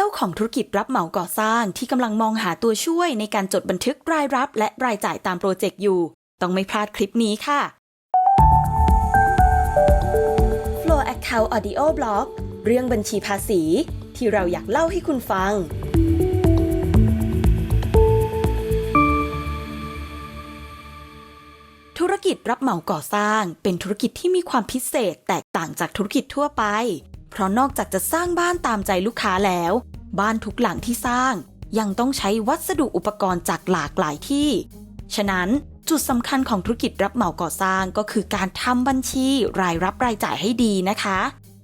เจ้าของธุรกิจรับเหมาก่อสร้างที่กำลังมองหาตัวช่วยในการจดบันทึกรายรับและรายจ่ายตามโปรเจกต์อยู่ ต้องไม่พลาดคลิปนี้ค่ะ Flow Account Audio Blog เรื่องบัญชีภาษีที่เราอยากเล่าให้คุณฟัง ธุรกิจรับเหมาก่อสร้างเป็นธุรกิจที่มีความพิเศษแตกต่างจากธุรกิจทั่วไป เพราะนอกจากจะสร้างบ้านตามใจลูกค้าแล้ว บ้านทุกหลังที่สร้าง ยังต้องใช้วัสดุอุปกรณ์จากหลากหลายที่ ฉะนั้นจุดสำคัญของธุรกิจรับเหมาก่อสร้างก็คือการทำบัญชีรายรับรายจ่ายให้ดีนะคะ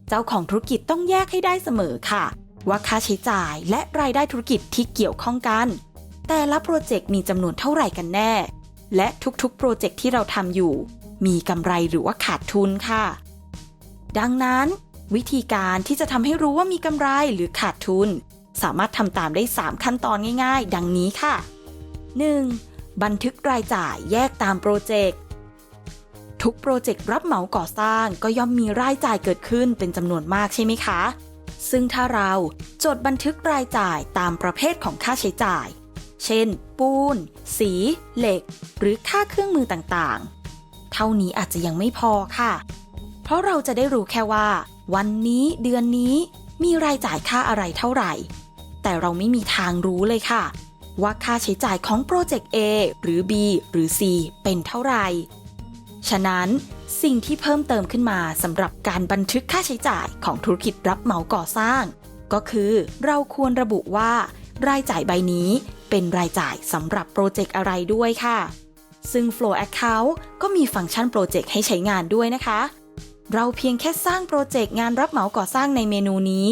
เจ้าของธุรกิจต้องแยกให้ได้เสมอค่ะ ว่าค่าใช้จ่ายและรายได้ธุรกิจที่เกี่ยวข้องกัน แต่ละโปรเจกต์มีจำนวนเท่าไหร่กันแน่ และทุกๆ โปรเจกต์ที่เราทำอยู่ มีกำไรหรือว่าขาดทุนค่ะ ดังนั้น วิธีการที่จะทำให้รู้ว่ามีกำไรหรือขาดทุน สามารถทำตามได้ 3 ขั้นตอนง่ายๆ ดังนี้ค่ะ 1. บันทึกรายจ่ายแยกตามโปรเจกต์ ทุกโปรเจกต์รับเหมาก่อสร้างก็ย่อมมีรายจ่ายเกิดขึ้นเป็นจำนวนมากใช่ไหมคะ ซึ่งถ้าเราจดบันทึกรายจ่ายตามประเภทของค่าใช้จ่าย เช่น ปูน สี เหล็ก หรือค่าเครื่องมือต่างๆ เท่านี้อาจจะยังไม่พอค่ะ เพราะเราจะได้รู้แค่ว่า วันนี้เดือนนี้มีรายจ่ายค่าอะไรเท่าไหร่ แต่เราไม่มีทางรู้เลยค่ะ ว่าค่าใช้จ่ายของโปรเจกต์ A หรือ B หรือ C เป็นเท่าไหร่ ฉะนั้นสิ่งที่เพิ่มเติมขึ้นมาสำหรับการบันทึกค่าใช้จ่ายของธุรกิจรับเหมาก่อสร้าง ก็คือเราควรระบุว่า รายจ่ายใบนี้เป็นรายจ่ายสำหรับโปรเจกต์อะไรด้วยค่ะ ซึ่ง Flow Account ก็มีฟังก์ชันโปรเจกต์ให้ใช้งานด้วยนะคะ เราเพียงแค่สร้างโปรเจกต์งานรับเหมาก่อสร้างในเมนูนี้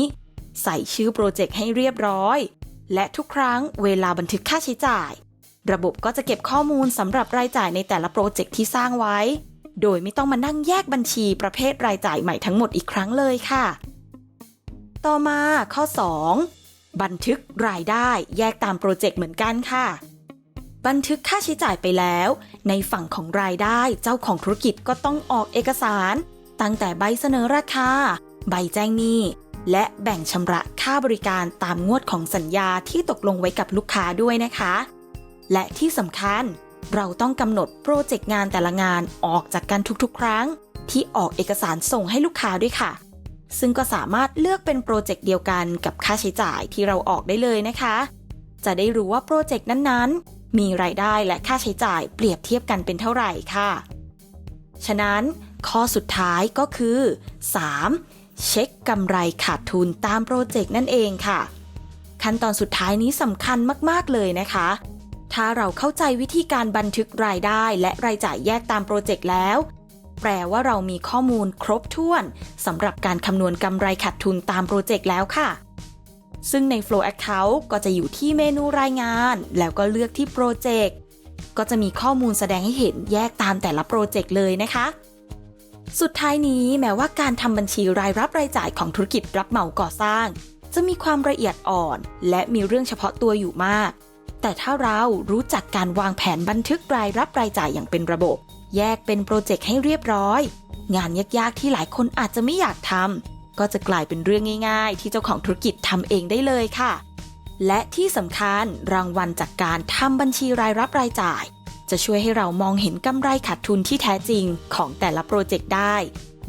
ใส่ชื่อโปรเจกต์ให้เรียบร้อย และทุกครั้งเวลาบันทึกค่าใช้จ่าย ระบบก็จะเก็บข้อมูลสำหรับรายจ่ายในแต่ละโปรเจกต์ที่สร้างไว้ โดยไม่ต้องมานั่งแยกบัญชีประเภทรายจ่ายใหม่ทั้งหมดอีกครั้งเลยค่ะ ต่อมาข้อ 2 บันทึกรายได้แยกตามโปรเจกต์เหมือนกันค่ะบันทึกค่าใช้จ่ายไปแล้ว ในฝั่งของรายได้เจ้าของธุรกิจก็ต้องออกเอกสาร ตั้งแต่ใบเสนอราคา ใบแจ้งหนี้ และแบ่งชำระค่าบริการตามงวดของสัญญาที่ตกลงไว้กับลูกค้าด้วยนะคะ และที่สำคัญเราต้องกำหนดโปรเจกต์งานแต่ละงานออกจากกันทุกๆ ครั้ง ที่ออกเอกสารส่งให้ลูกค้าด้วยค่ะ ซึ่งก็สามารถเลือกเป็นโปรเจกต์เดียวกันกับค่าใช้จ่ายที่เราออกได้เลยนะคะ จะได้รู้ว่าโปรเจกต์นั้นๆ มีรายได้และค่าใช้จ่ายเปรียบเทียบกันเป็นเท่าไหร่ค่ะ ฉะนั้นข้อสุดท้ายก็คือ 3. เช็คกำไรขาดทุนตามโปรเจกต์นั่นเองค่ะ ขั้นตอนสุดท้ายนี้สำคัญมากๆเลยนะคะ ถ้าเราเข้าใจวิธีการบันทึกรายได้และรายจ่ายแยกตามโปรเจกต์แล้ว แปลว่าเรามีข้อมูลครบถ้วนสำหรับการคำนวณกำไรขาดทุนตามโปรเจกต์แล้วค่ะ ซึ่งใน Flow Account ก็จะอยู่ที่เมนูรายงาน แล้วก็เลือกที่โปรเจกต์ก็จะมีข้อมูลแสดงให้เห็นแยกตามแต่ละโปรเจกต์เลยนะคะ สุดท้ายนี้แม้ว่าการทำบัญชีรายรับรายจ่ายของธุรกิจรับเหมาก่อสร้าง จะมีความละเอียดอ่อน และมีเรื่องเฉพาะตัวอยู่มาก แต่ถ้าเรารู้จักการวางแผนบันทึกรายรับรายจ่ายอย่างเป็นระบบ แยกเป็นโปรเจกต์ให้เรียบร้อย งานยากๆที่หลายคนอาจจะไม่อยากทำก็จะกลายเป็นเรื่องง่าย ๆ ที่เจ้าของธุรกิจทำเองได้เลยค่ะ และที่สำคัญรางวัลจากการทำบัญชีรายรับรายจ่าย จะช่วยให้เรามองเห็นกำไรขาดทุนที่แท้จริงของแต่ละโปรเจกต์ได้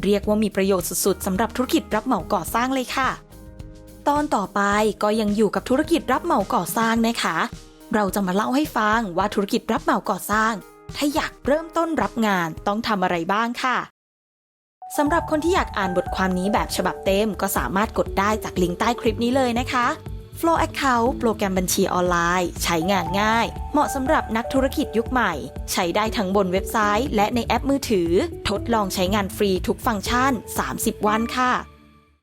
เรียกว่ามีประโยชน์สุดๆสำหรับธุรกิจรับเหมาก่อสร้างเลยค่ะ ตอนต่อไปก็ยังอยู่กับธุรกิจรับเหมาก่อสร้างนะคะ เราจะมาเล่าให้ฟังว่าธุรกิจรับเหมาก่อสร้าง ถ้าอยากเริ่มต้นรับงานต้องทำอะไรบ้างค่ะสำหรับคนที่อยากอ่านบทความนี้แบบฉบับเต็มก็สามารถกดได้จากลิงก์ใต้คลิปนี้เลยนะคะ Flow Account โปรแกรมบัญชีออนไลน์ ใช้งานง่าย เหมาะสำหรับนักธุรกิจยุคใหม่ ใช้ได้ทั้งบนเว็บไซต์ และในแอปมือถือ ทดลองใช้งานฟรีทุกฟังก์ชัน 30 วันค่ะ